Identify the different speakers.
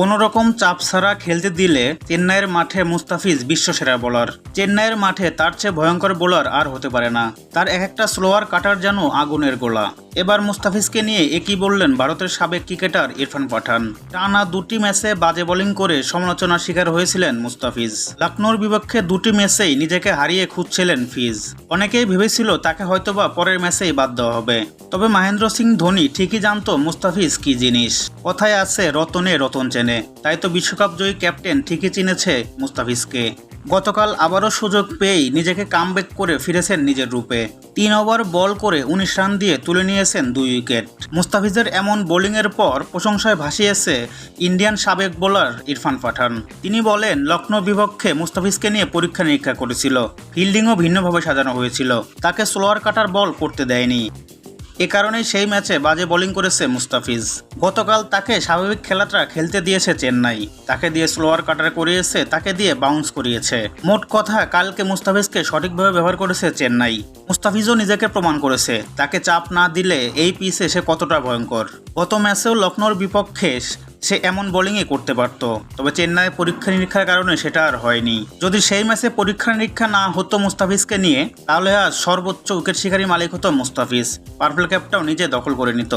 Speaker 1: কোনো রকম চাপ ছাড়া খেলতে দিলে চেন্নাইয়ের মাঠে মুস্তাফিজ বিশ্বসেরা বোলার চেন্নাইয়ের মাঠে তার চেয়ে ভয়ঙ্কর বোলার আর হতে পারে না। তার এক একটা স্লোয়ার কাটার যেন আগুনের গোলা। এবার মুস্তাফিজকে নিয়ে একই বললেন ভারতের সাবেক ক্রিকেটার ইরফান পাঠান। টানা দুটি ম্যাচে বাজে বোলিং করে সমালোচনার শিকার হয়েছিলেন মুস্তাফিজ। লখনৌর বিপক্ষে দুটি ম্যাচেই নিজেকে হারিয়ে খুঁজছিলেন ফিজ। অনেকেই ভেবেছিল তাকে হয়তোবা পরের ম্যাচেই বাদ দেওয়া হবে। তবে মহেন্দ্র সিং ধোনি ঠিকই জানতো মুস্তাফিজ কি জিনিস। কথায় আছে, রতনে রতন চেনে। তাই তো বিশ্বকাপ জয়ী ক্যাপ্টেন ঠিকই চিনেছে মুস্তাফিজকে। গতকাল আবারও সুযোগ পেয়েই নিজেকে কামব্যাক করে ফিরেছেন নিজের রূপে। তিন ওভার বল করে উনিশ রান দিয়ে তুলে নিয়েছেন দুই উইকেট। মুস্তাফিজের এমন বোলিংয়ের পর প্রশংসায় ভাসিয়েছে ইন্ডিয়ান সাবেক বোলার ইরফান পাঠান। তিনি বলেন লখনৌ বিপক্ষে মুস্তাফিজকে নিয়ে পরীক্ষা নিরীক্ষা করেছিল। ফিল্ডিংও ভিন্নভাবে সাজানো হয়েছিল। তাকে স্লোয়ার কাটার বল করতে দেয়নি। এ কারণেই সেই ম্যাচে বাজে বোলিং করেছে মুস্তাফিজ। গতকাল তাকে স্বাভাবিক খেলাটা খেলতে দিয়েছে চেন্নাই। তাকে দিয়ে স্লোয়ার কাটার করিয়েছে, তাকে দিয়ে বাউন্স করিয়েছে। মোট কথা, কালকে মুস্তাফিজকে সঠিকভাবে ব্যবহার করেছে চেন্নাই। মুস্তাফিজও নিজেকে প্রমাণ করেছে। তাকে চাপ না দিলে এই পিসে সে কতটা ভয়ঙ্কর। গত ম্যাচেও লখনৌর বিপক্ষে সে এমন বোলিংই করতে পারত। তবে চেন্নাইয়ে পরীক্ষা নিরীক্ষার কারণে সেটা আর হয়নি। যদি সেই ম্যাচে পরীক্ষা নিরীক্ষা না হতো মুস্তাফিজকে নিয়ে, তাহলে আজ সর্বোচ্চ উইকেট শিকারী মালিক হতো মুস্তাফিজ। পার্পল ক্যাপটাও নিজে দখল করে নিত।